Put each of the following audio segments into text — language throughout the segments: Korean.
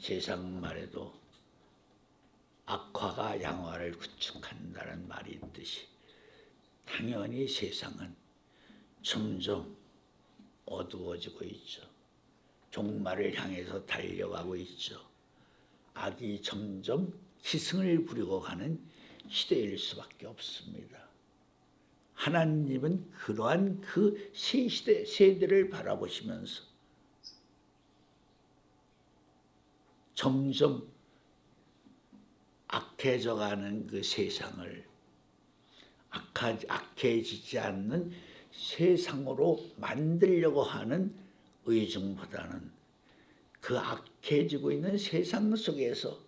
세상 말에도 악화가 양화를 구축한다는 말이 있듯이 당연히 세상은 점점 어두워지고 있죠. 종말을 향해서 달려가고 있죠. 악이 점점 기승을 부리고 가는 시대일 수밖에 없습니다. 하나님은 그러한 그 시대 세대를 바라보시면서 점점 악해져가는 그 세상을 악하, 악해지지 않는 세상으로 만들려고 하는 의중보다는 그 악해지고 있는 세상 속에서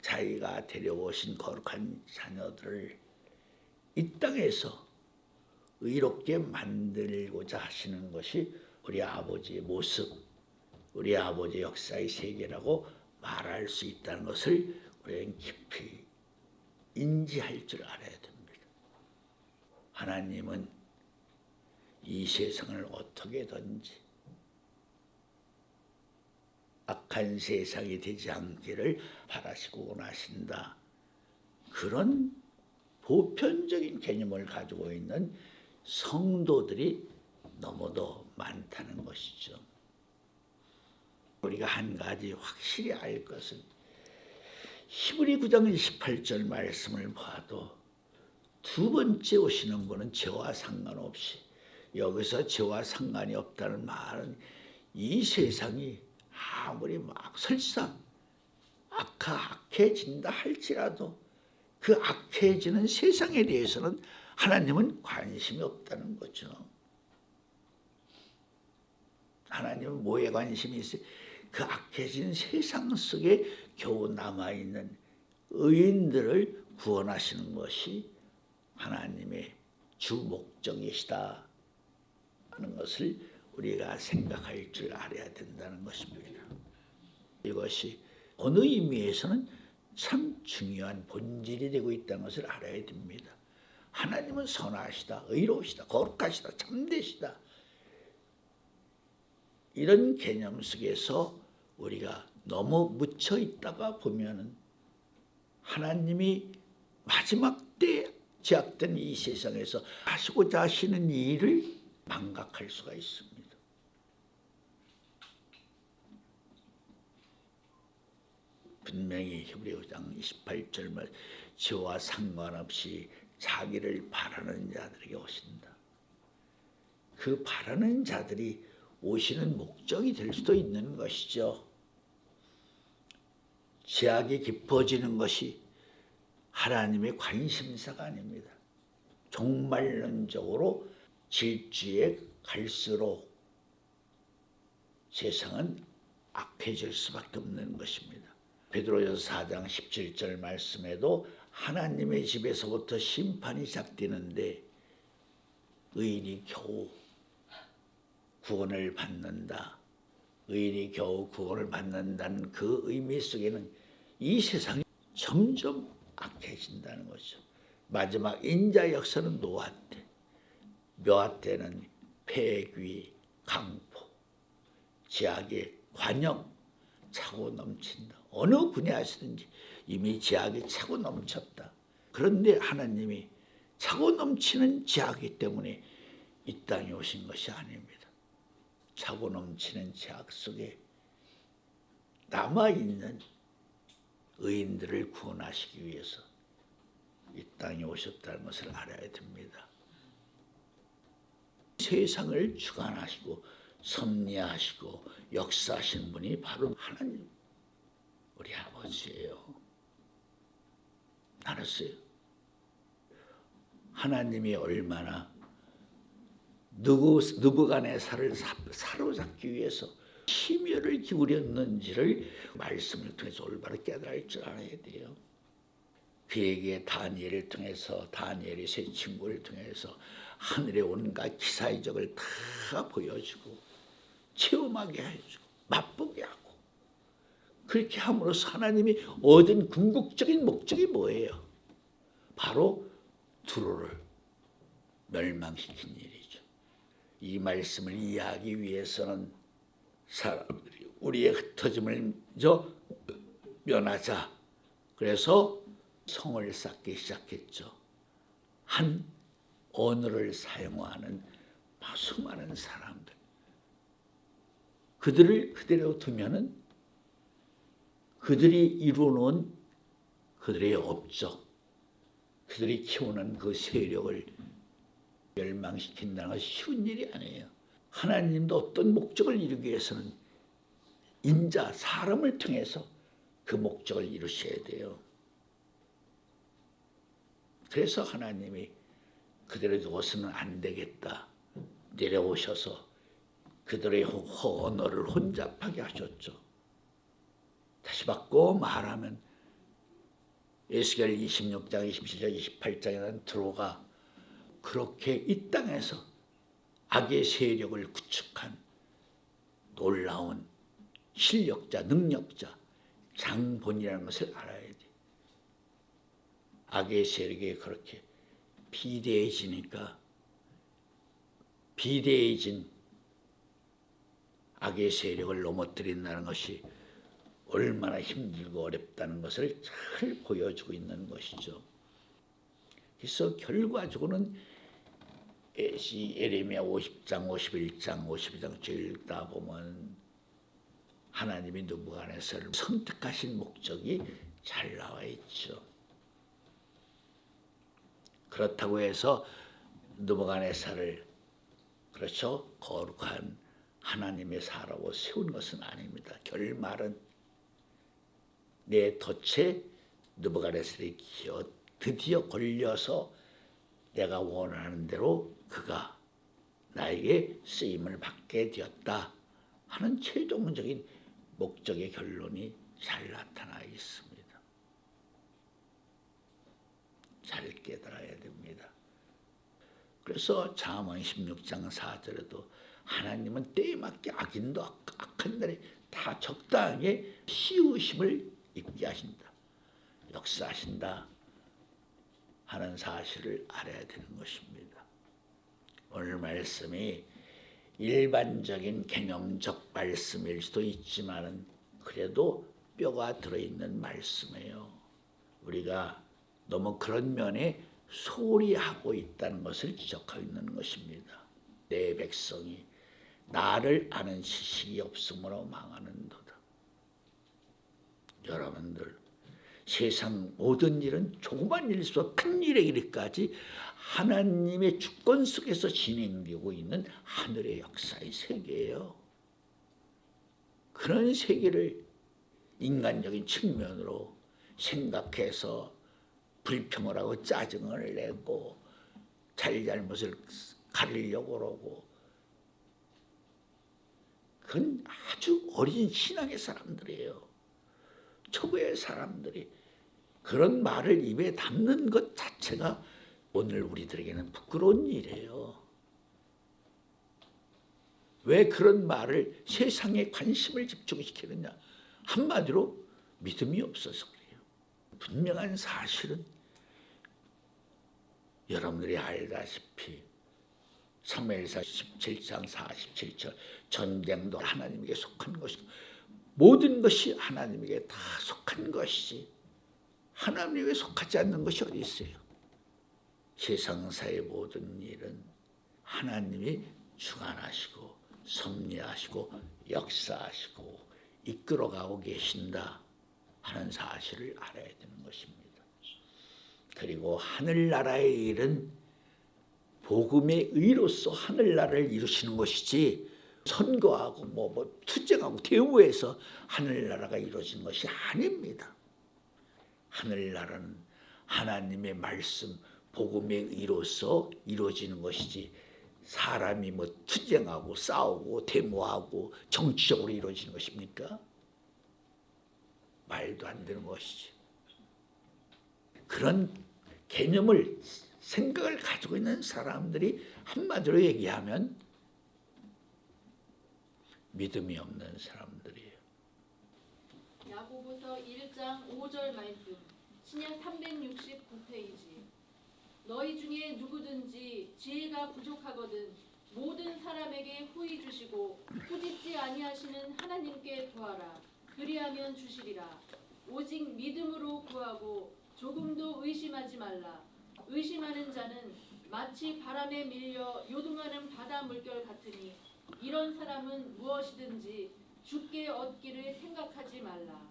자기가 데려오신 거룩한 자녀들을 이 땅에서 의롭게 만들고자 하시는 것이 우리 아버지의 모습, 우리 아버지의 역사의 세계라고 말할 수 있다는 것을 우리는 깊이 인지할 줄 알아야 됩니다. 하나님은 이 세상을 어떻게든지 악한 세상이 되지 않기를 바라시고 원하신다. 그런 보편적인 개념을 가지고 있는 성도들이 너무도 많다는 것이죠. 우리가 한 가지 확실히 알 것은 히브리 9장 28절 말씀을 봐도 두 번째 오시는 분은 죄와 상관없이 여기서 죄와 상관이 없다는 말은 이 세상이 아무리 막 설사 악하 악해진다 할지라도 그 악해지는 세상에 대해서는 하나님은 관심이 없다는 거죠. 하나님은 뭐에 관심이 있어요? 그 악해진 세상 속에 겨우 남아있는 의인들을 구원하시는 것이 하나님의 주 목적이시다 하는 것을 우리가 생각할 줄 알아야 된다는 것입니다. 이것이 어느 의미에서는 참 중요한 본질이 되고 있다는 것을 알아야 됩니다. 하나님은 선하시다, 의로우시다, 거룩하시다, 참되시다. 이런 개념 속에서 우리가 너무 묻혀 있다가 보면은 하나님이 마지막 때 제약된 이 세상에서 하시고자 하시는 일을 망각할 수가 있습니다. 분명히 히브리서 28절 말 죄와 상관없이 자기를 바라는 자들에게 오신다. 그 바라는 자들이 오시는 목적이 될 수도 있는 것이죠. 제약이 깊어지는 것이 하나님의 관심사가 아닙니다. 종말론적으로 질주에 갈수록 세상은 악해질 수밖에 없는 것입니다. 베드로전서 4장 17절 말씀에도 하나님의 집에서부터 심판이 시작되는데 의인이 겨우 구원을 받는다. 의인이 겨우 구원을 받는다는 그 의미 속에는 이 세상이 점점 악해진다는 거죠. 마지막 인자 역사는 노아 때, 묘아 때는 폐귀, 강포, 제약의 관영 차고 넘친다. 어느 분야에서든지 이미 제약이 차고 넘쳤다. 그런데 하나님이 차고 넘치는 제약이기 때문에 이 땅에 오신 것이 아닙니다. 차고 넘치는 제약 속에 남아있는 의인들을 구원하시기 위해서 이 땅에 오셨다는 것을 알아야 됩니다. 세상을 주관하시고 섭리하시고 역사하시는 분이 바로 하나님 우리 아버지예요. 알았어요? 하나님이 얼마나 누구 누구 간의 살을 사로잡기 위해서 심혈을 기울였는지를 말씀을 통해서 올바로 깨달을 줄 알아야 돼요. 그에게 다니엘을 통해서 다니엘의 세 친구를 통해서 하늘의 온갖 기사의 적을 다 보여주고 체험하게 해주고 맛보게 하고 그렇게 함으로써 하나님이 얻은 궁극적인 목적이 뭐예요? 바로 두로를 멸망시킨 일이죠. 이 말씀을 이해하기 위해서는 사람들이 우리의 흩어짐을 저 면하자. 그래서 성을 쌓기 시작했죠. 한 언어를 사용하는 수많은 사람들. 그들을 그대로 두면은 그들이 이루어놓은 그들의 업적, 그들이 키우는 그 세력을 멸망시킨다는 것이 쉬운 일이 아니에요. 하나님도 어떤 목적을 이루기 위해서는 인자, 사람을 통해서 그 목적을 이루셔야 돼요. 그래서 하나님이 그들을 두고서는 안 되겠다. 내려오셔서 그들의 언어를 혼잡하게 하셨죠. 다시 바꿔 말하면 에스겔 26장, 27장, 28장에는 들어가 그렇게 이 땅에서 악의 세력을 구축한 놀라운 실력자, 능력자, 장본이라는 것을 알아야 돼. 악의 세력이 그렇게 비대해지니까 비대해진 악의 세력을 넘어뜨린다는 것이 얼마나 힘들고 어렵다는 것을 잘 보여주고 있는 것이죠. 그래서 결과적으로는 에 시 예레미야 50장, 51장, 52장 쭉 읽다 보면 하나님이 누부갓네살을 선택하신 목적이 잘 나와 있죠. 그렇다고 해서 누부갓네살을 그렇죠 거룩한 하나님의 사라고 세운 것은 아닙니다. 결말은 내 덫에 느부갓네살이 기어 드디어 걸려서 내가 원하는 대로 그가 나에게 쓰임을 받게 되었다 하는 최종적인 목적의 결론이 잘 나타나 있습니다. 잘 깨달아야 됩니다. 그래서 잠언 16장 4절에도 하나님은 때에 맞게 악인도 악한 날에 다 적당하게 씌우심을 입게 하신다. 역사하신다. 하는 사실을 알아야 되는 것입니다. 오늘 말씀이 일반적인 개념적 말씀일 수도 있지만은 그래도 뼈가 들어있는 말씀이에요. 우리가 너무 그런 면에 소홀히 하고 있다는 것을 지적하고 있는 것입니다. 내 백성이 나를 아는 지식이 없으므로 망하는도다. 여러분들 세상 모든 일은 조그만 일에서 큰 일에 이르기까지 하나님의 주권 속에서 진행되고 있는 하늘의 역사의 세계예요. 그런 세계를 인간적인 측면으로 생각해서 불평을 하고 짜증을 내고 잘잘못을 가리려고 그러고 그건 아주 어린 신앙의 사람들이에요. 초보의 사람들이 그런 말을 입에 담는 것 자체가 오늘 우리들에게는 부끄러운 일이에요. 왜 그런 말을 세상에 관심을 집중시키느냐? 한마디로 믿음이 없어서 그래요. 분명한 사실은 여러분들이 알다시피 3일사 17장 47절 전쟁도 하나님에게 속한 것이고 모든 것이 하나님에게 다 속한 것이 하나님에게 속하지 않는 것이 어디 있어요? 세상사의 모든 일은 하나님이 주관하시고 섭리하시고 역사하시고 이끌어가고 계신다 하는 사실을 알아야 되는 것입니다. 그리고 하늘나라의 일은 복음의 의로서 하늘나라를 이루시는 것이지 선거하고 뭐, 뭐 투쟁하고 대우해서 하늘나라가 이루어진 것이 아닙니다. 하늘나라는 하나님의 말씀 복음의 의로서 이루어지는 것이지 사람이 뭐 투쟁하고 싸우고 데모하고 정치적으로 이루어지는 것입니까? 말도 안 되는 것이지. 그런 개념을 생각을 가지고 있는 사람들이 한마디로 얘기하면 믿음이 없는 사람들이에요. 야고보서 1장 5절 말씀 신약 369페이지 너희 중에 누구든지 지혜가 부족하거든 모든 사람에게 후히 주시고 꾸짖지 아니하시는 하나님께 구하라. 그리하면 주시리라. 오직 믿음으로 구하고 조금도 의심하지 말라. 의심하는 자는 마치 바람에 밀려 요동하는 바다 물결 같으니 이런 사람은 무엇이든지 죽게 얻기를 생각하지 말라.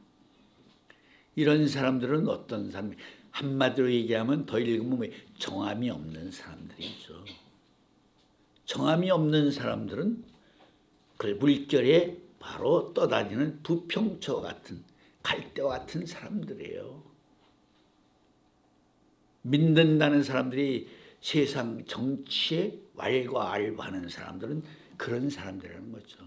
이런 사람들은 어떤 사람? 한마디로 얘기하면 더 읽으면 뭐 정함이 없는 사람들이죠. 정함이 없는 사람들은 그 물결에 바로 떠다니는 부평초 같은 갈대와 같은 사람들이에요. 믿는다는 사람들이 세상 정치에 왈가왈부하는 사람들은 그런 사람들이라는 거죠.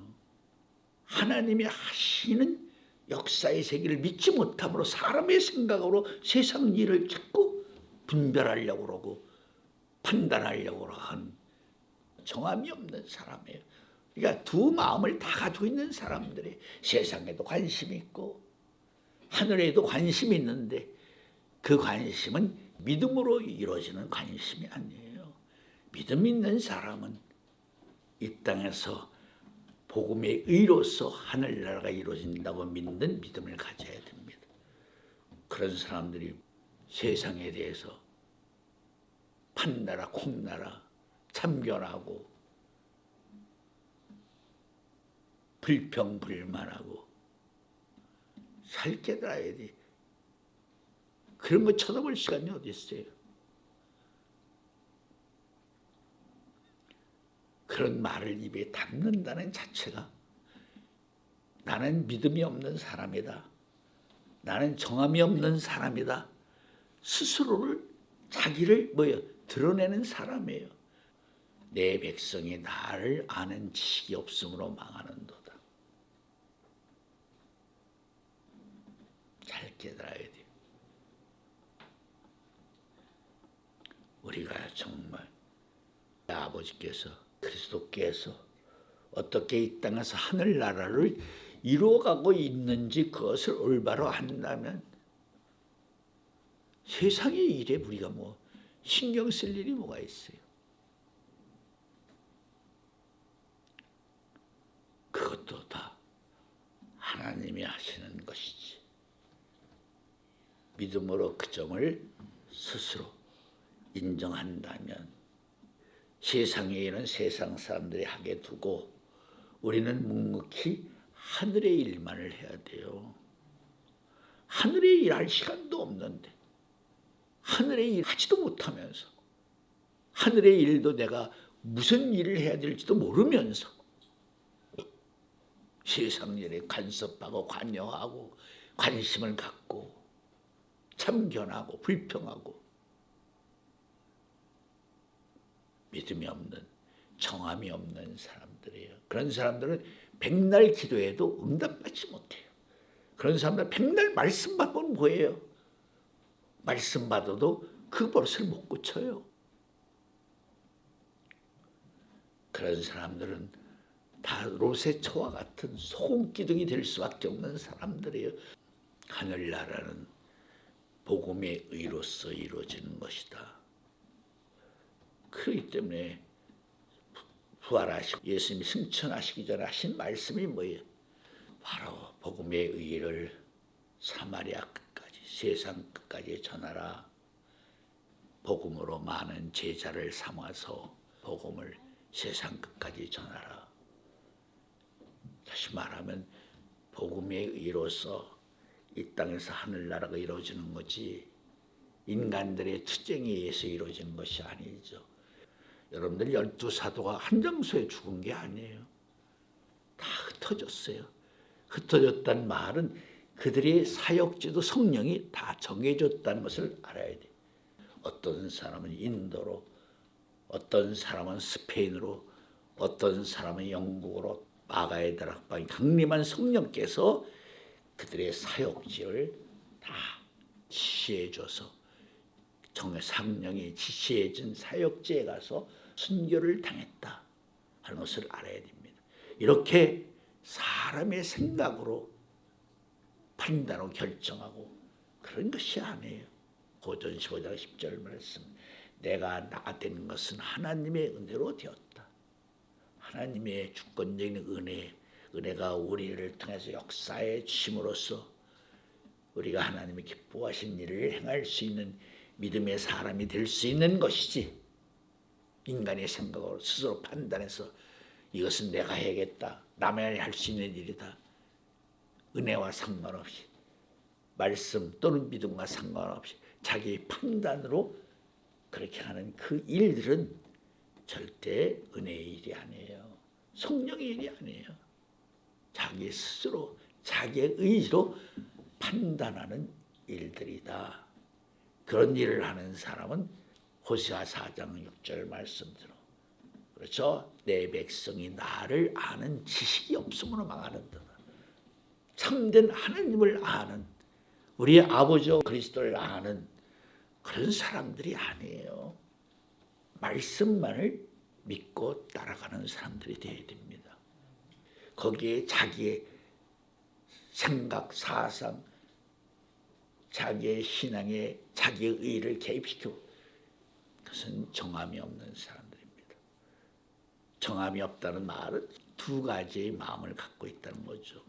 하나님이 하시는 역사의 세계를 믿지 못함으로 사람의 생각으로 세상 일을 자꾸 분별하려고 그러고 판단하려고 하는 정함이 없는 사람이에요. 그러니까 두 마음을 다 가지고 있는 사람들이 세상에도 관심이 있고 하늘에도 관심이 있는데 그 관심은 믿음으로 이루어지는 관심이 아니에요. 믿음 있는 사람은 이 땅에서 복음의 의로서 하늘나라가 이루어진다고 믿는 믿음을 가져야 됩니다. 그런 사람들이 세상에 대해서 판나라 콩나라 참견하고 불평불만하고 살 깨달아야 돼. 그런 거 쳐다볼 시간이 어디 있어요? 그런 말을 입에 담는다는 자체가 나는 믿음이 없는 사람이다. 나는 정함이 없는 사람이다. 스스로를 자기를 뭐요 드러내는 사람이에요. 내 백성이 나를 아는 지식이 없으므로 망하는도다. 잘 깨달아야 돼. 우리가 정말 아버지께서 그리스도께서 어떻게 이 땅에서 하늘나라를 이루어가고 있는지 그것을 올바로 안다면 세상의 일에 우리가 뭐 신경 쓸 일이 뭐가 있어요? 그것도 다 하나님이 하시는 것이지. 믿음으로 그 점을 스스로 인정한다면 세상의 일은 세상 사람들이 하게 두고 우리는 묵묵히 하늘의 일만을 해야 돼요. 하늘의 일할 시간도 없는데 하늘의 일 하지도 못하면서 하늘의 일도 내가 무슨 일을 해야 될지도 모르면서 세상 일에 간섭하고 관여하고 관심을 갖고 참견하고 불평하고 믿음이 없는 정함이 없는 사람들이에요. 그런 사람들은 백날 기도해도 응답받지 못해요. 그런 사람들 백날 말씀 받고는 뭐예요? 말씀 받아도 그 버릇을 못 고쳐요. 그런 사람들은 다 처와 같은 소금 기둥이 될 수밖에 없는 사람들이에요. 하늘나라는 복음의 의로서 이루어지는 것이다. 그렇기 때문에 부활하시고 예수님이 승천하시기 전에 하신 말씀이 뭐예요? 바로 복음의 의를 사마리아 끝까지 세상 끝까지 전하라. 복음으로 많은 제자를 삼아서 복음을 세상 끝까지 전하라. 다시 말하면 복음의 의로서 이 땅에서 하늘나라가 이루어지는 거지 인간들의 투쟁에 의해서 이루어지는 것이 아니죠. 여러분들 열두 사도가 한 장소에 죽은 게 아니에요. 다 흩어졌어요. 흩어졌다는 말은 그들의 사역지도 성령이 다 정해졌다는 것을 알아야 돼. 어떤 사람은 인도로, 어떤 사람은 스페인으로, 어떤 사람은 영국으로 마가의 다락방이 강림한 성령께서 그들의 사역지를 다 지시해줘서 정의 상령이 지시해준 사역지에 가서 순교를 당했다 하는 것을 알아야 됩니다. 이렇게 사람의 생각으로 판단하고 결정하고 그런 것이 아니에요. 고전 15장 10절 말씀 내가 나 된 것은 하나님의 은혜로 되었다. 하나님의 주권적인 은혜, 은혜가 우리를 통해서 역사해 주심으로써 우리가 하나님이 기뻐하신 일을 행할 수 있는 믿음의 사람이 될 수 있는 것이지 인간의 생각으로 스스로 판단해서 이것은 내가 해야겠다 남의 할수 있는 일이다. 은혜와 상관없이 말씀 또는 믿음과 상관없이 자기 판단으로 그렇게 하는 그 일들은 절대 은혜의 일이 아니에요. 성령의 일이 아니에요. 자기 스스로 자기의 의지로 판단하는 일들이다. 그런 일을 하는 사람은 호세아 4장 6절 말씀대로 그렇죠? 내 백성이 나를 아는 지식이 없으므로 망하는다. 참된 하나님을 아는 우리의 아버지 그리스도를 아는 그런 사람들이 아니에요. 말씀만을 믿고 따라가는 사람들이 되어야 됩니다. 거기에 자기의 생각, 사상, 자기의 신앙에 자기의 의를 개입시키고 그것은 정함이 없는 사람들입니다. 정함이 없다는 말은 두 가지의 마음을 갖고 있다는 거죠.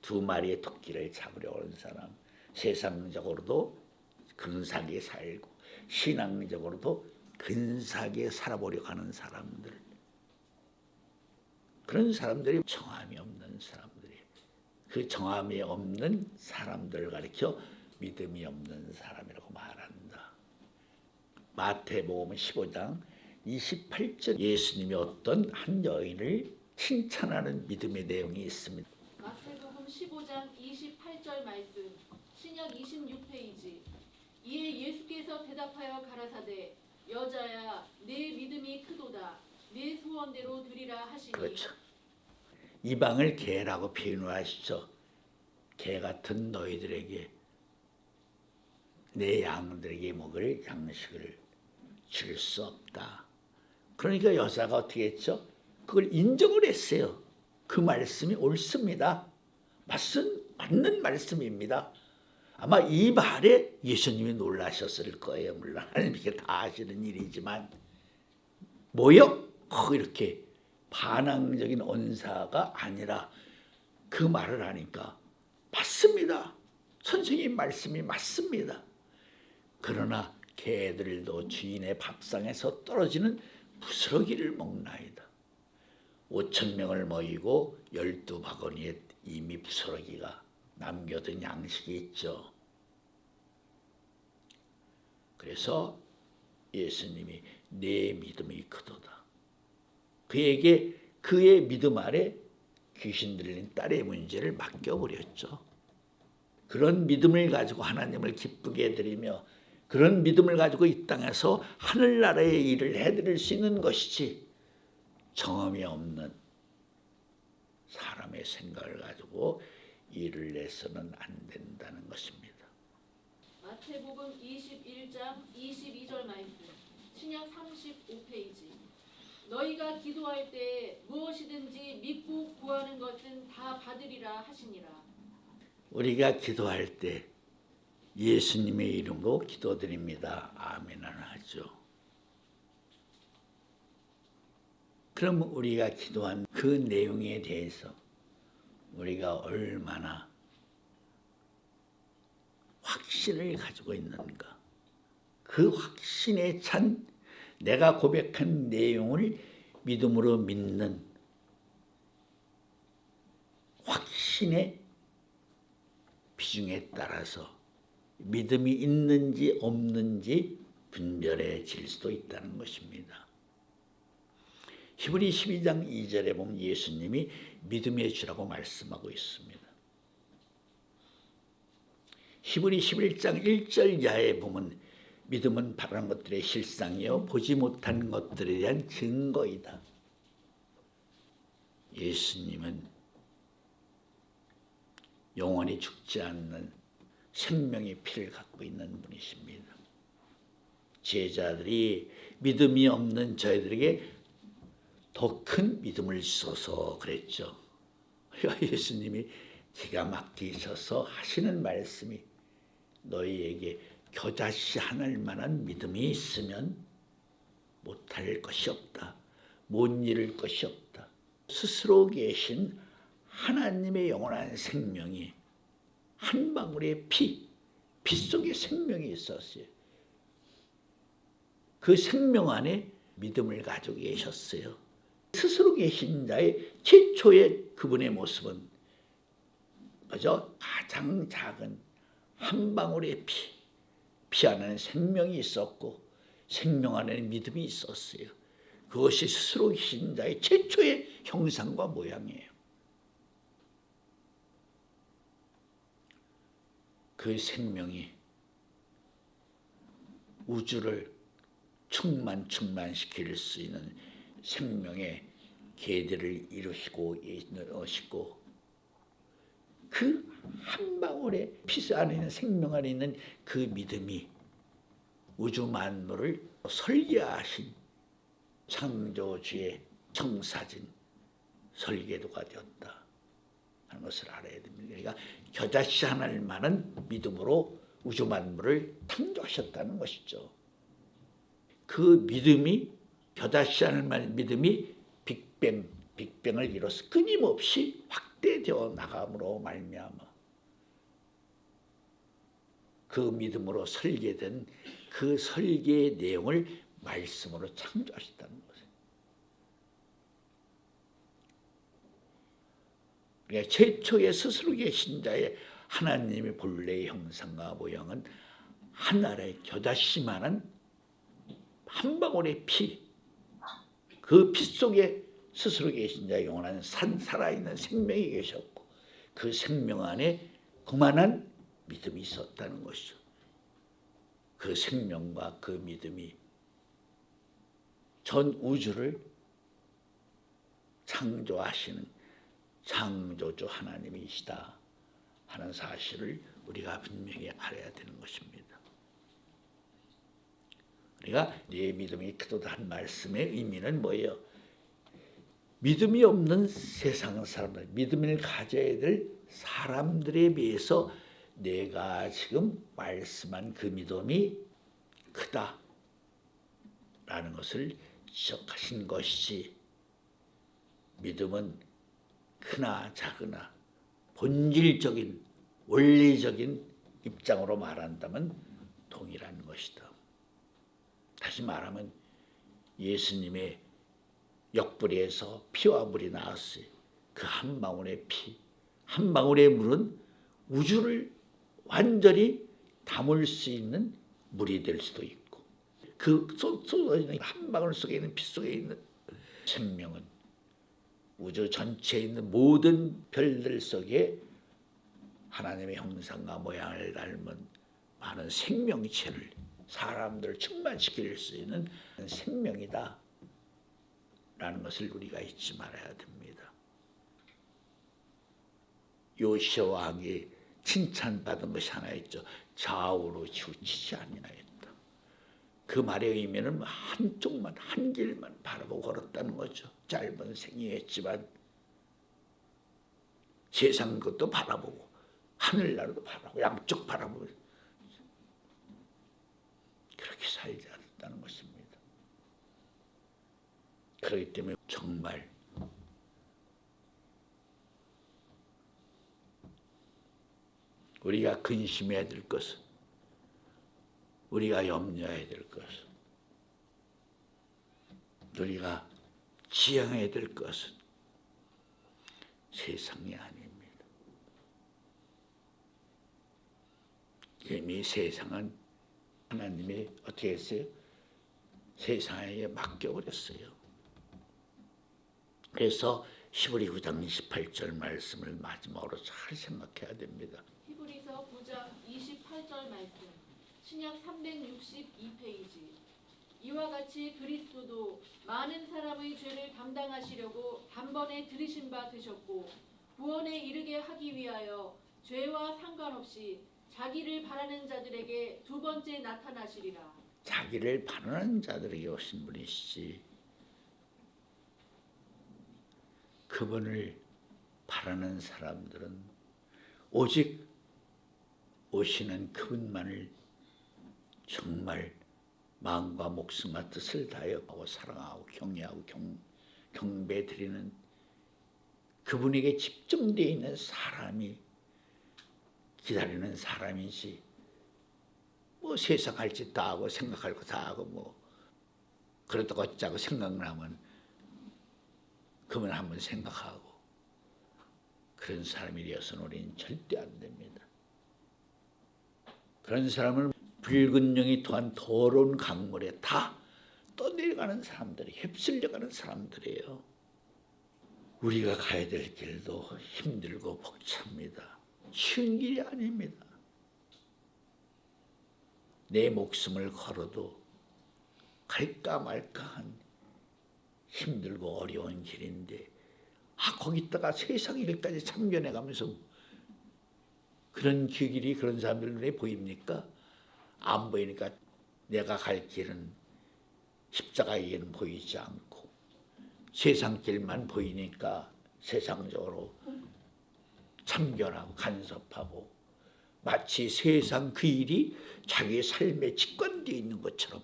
두 마리의 토끼를 잡으려 오는 사람, 세상적으로도 근사하게 살고 신앙적으로도 근사하게 살아보려고 하는 사람들. 그런 사람들이 정함이 없는 사람들이 그 정함이 없는 사람들을 가리켜 믿음이 없는 사람이라고. 마태복음 15장 28절 예수님이 어떤 한 여인을 칭찬하는 믿음의 내용이 있습니다. 마태복음 15장 28절 말씀 신약 26페이지 이에 예수께서 대답하여 가라사대 여자야 내 믿음이 크도다 내 소원대로 드리라 하시니 그렇죠. 이방을 개라고 표현하시죠. 개 같은 너희들에게 내 양들에게 먹을 양식을 줄 수 없다. 그러니까 여자가 어떻게 했죠? 그걸 인정을 했어요. 그 말씀이 옳습니다. 맞은 맞는 말씀입니다. 아마 이 말에 예수님이 놀라셨을 거예요. 물론 하나님께 다 아시는 일이지만 뭐요? 어, 이렇게 반항적인 언사가 아니라 그 말을 하니까 맞습니다. 선생님 말씀이 맞습니다. 그러나 개들도 주인의 밥상에서 떨어지는 부스러기를 먹나이다. 오천 명을 모이고 열두 바구니에 이미 부스러기가 남겨둔 양식이 있죠. 그래서 예수님이 내 믿음이 크도다. 그에게 그의 믿음 아래 귀신 들린 딸의 문제를 맡겨버렸죠. 그런 믿음을 가지고 하나님을 기쁘게 드리며 그런 믿음을 가지고 이 땅에서 하늘나라의 일을 해드릴 수 있는 것이지 정함이 없는 사람의 생각을 가지고 일을 내서는 안 된다는 것입니다. 마태복음 21장 22절 말씀 신약 35페이지 너희가 기도할 때 무엇이든지 믿고 구하는 것은 다 받으리라 하시니라 우리가 기도할 때 예수님의 이름으로 기도드립니다. 아멘 안 하죠. 그럼 우리가 기도한 그 내용에 대해서 우리가 얼마나 확신을 가지고 있는가. 그 확신에 찬 내가 고백한 내용을 믿음으로 믿는 확신의 비중에 따라서 믿음이 있는지 없는지 분별해질 수도 있다는 것입니다. 히브리 12장 2절에 보면 예수님이 믿음의 주라고 말씀하고 있습니다. 히브리 11장 1절 야에 보면 믿음은 바라는 것들의 실상이요 보지 못한 것들에 대한 증거이다. 예수님은 영원히 죽지 않는 생명의 피를 갖고 있는 분이십니다. 제자들이 믿음이 없는 저희들에게 더 큰 믿음을 주소서 그랬죠. 예수님이 기가 막히셔서 하시는 말씀이 너희에게 겨자씨 하나일 만한 믿음이 있으면 못할 것이 없다. 못 이룰 것이 없다. 스스로 계신 하나님의 영원한 생명이 한 방울의 피, 피 속에 생명이 있었어요. 그 생명 안에 믿음을 가지고 계셨어요. 스스로 계신 자의 최초의 그분의 모습은 그저 가장 작은 한 방울의 피, 피 안에는 생명이 있었고 생명 안에는 믿음이 있었어요. 그것이 스스로 계신 자의 최초의 형상과 모양이에요. 그 생명이 우주를 충만 충만시킬 수 있는 생명의 계대를 이루시고 이루시고 그 한 방울의 피 안에 있는 생명 안에 있는 그 믿음이 우주 만물을 설계하신 창조주의 청사진 설계도가 되었다 하는 것을 알아야 됩니다. 그러니까 겨자씨 하나님만은 믿음으로 우주 만물을 창조하셨다는 것이죠. 그 믿음이 겨자씨 하나님만 믿음이 빅뱅 빅뱅을 이뤄서 끊임없이 확대되어 나감으로 말미암아 그 믿음으로 설계된 그 설계의 내용을 말씀으로 창조하셨다는 것이에요. 그러니까 최초의 스스로 계신 자의 하나님의 본래의 형상과 모양은 하나의 겨자씨만한 한 방울의 피, 그 피 속에 스스로 계신 자의 영원한 산 살아있는 생명이 계셨고 그 생명 안에 그만한 믿음이 있었다는 것이죠. 그 생명과 그 믿음이 전 우주를 창조하시는 창조주 하나님이시다 하는 사실을 우리가 분명히 알아야 되는 것입니다. 우리가 네 믿음이 크도다 한 말씀의 의미는 뭐예요? 믿음이 없는 세상 사람들, 믿음을 가져야 될 사람들에 비해서 내가 지금 말씀한 그 믿음이 크다. 라는 것을 지적하신 것이지. 믿음은 크나 작으나 본질적인 원리적인 입장으로 말한다면 동일한 것이다. 다시 말하면 예수님의 옆구리에서 피와 물이 나왔어요. 그 한 방울의 피, 한 방울의 물은 우주를 완전히 담을 수 있는 물이 될 수도 있고 그 쏟아지는 한 방울 속에 있는 피 속에 있는 생명은 우주 전체에 있는 모든 별들 속에 하나님의 형상과 모양을 닮은 많은 생명체를 사람들을 충만시킬 수 있는 생명이다. 라는 것을 우리가 잊지 말아야 됩니다. 요시아 왕이 칭찬받은 것이 하나 있죠. 좌우로 치우치지 아니하였다. 그 말의 의미는 한쪽만 한 길만 바라보고 걸었다는 거죠. 짧은 생이었지만 세상 것도 바라보고 하늘나라도 바라보고 양쪽 바라보고 그렇게 살지 않았다는 것입니다. 그렇기 때문에 정말 우리가 근심해야 될 것은 우리가 염려해야 될 것은 우리가 지향해야 될 것은 세상이 아닙니다. 이미 세상은 하나님이 어떻게 했어요? 세상에 맡겨버렸어요. 그래서 히브리 9장 28절 말씀을 마지막으로 잘 생각해야 됩니다. 히브리서 9장 28절 말씀 신약 362페이지. 이와 같이 그리스도도 많은 사람의 죄를 담당하시려고 단번에 들이신 바 되셨고 구원에 이르게 하기 위하여 죄와 상관없이 자기를 바라는 자들에게 두 번째 나타나시리라. 자기를 바라는 자들에게 오신 분이시지. 그분을 바라는 사람들은 오직 오시는 그분만을 정말 마음과 목숨과 뜻을 다하여 하고 사랑하고 경외하고 경, 경배 드리는 그분에게 집중되어 있는 사람이 기다리는 사람이지 뭐 세상 할 짓 다 하고 생각할 거 다 하고 뭐 그러다가 어쩌고 생각나면 그러면 한번 생각하고 그런 사람이 되어서는 우리는 절대 안 됩니다. 그런 사람을 붉은 영이 토한 더러운 강물에 다 떠내려가는 사람들이 휩쓸려가는 사람들이에요. 우리가 가야 될 길도 힘들고 벅찹니다. 쉬운 길이 아닙니다. 내 목숨을 걸어도 갈까 말까한 힘들고 어려운 길인데 아 거기다가 세상 일까지 참견해 가면서 그런 그 길이 그런 사람들 눈에 보입니까? 안 보이니까 내가 갈 길은 십자가에는 보이지 않고 세상 길만 보이니까 세상적으로 참견하고 간섭하고 마치 세상 그 일이 자기 삶에 직관되어 있는 것처럼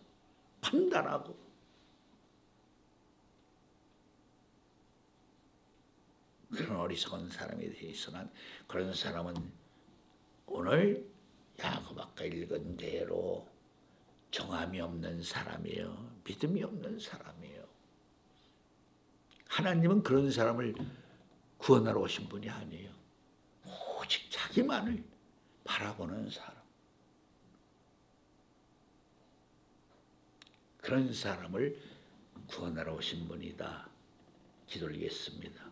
판단하고 그런 어리석은 사람에 대해서는 그런 사람은 오늘 야곱 아까 읽은 대로 정함이 없는 사람이에요. 믿음이 없는 사람이에요. 하나님은 그런 사람을 구원하러 오신 분이 아니에요. 오직 자기만을 바라보는 사람. 그런 사람을 구원하러 오신 분이다. 기도드리겠습니다.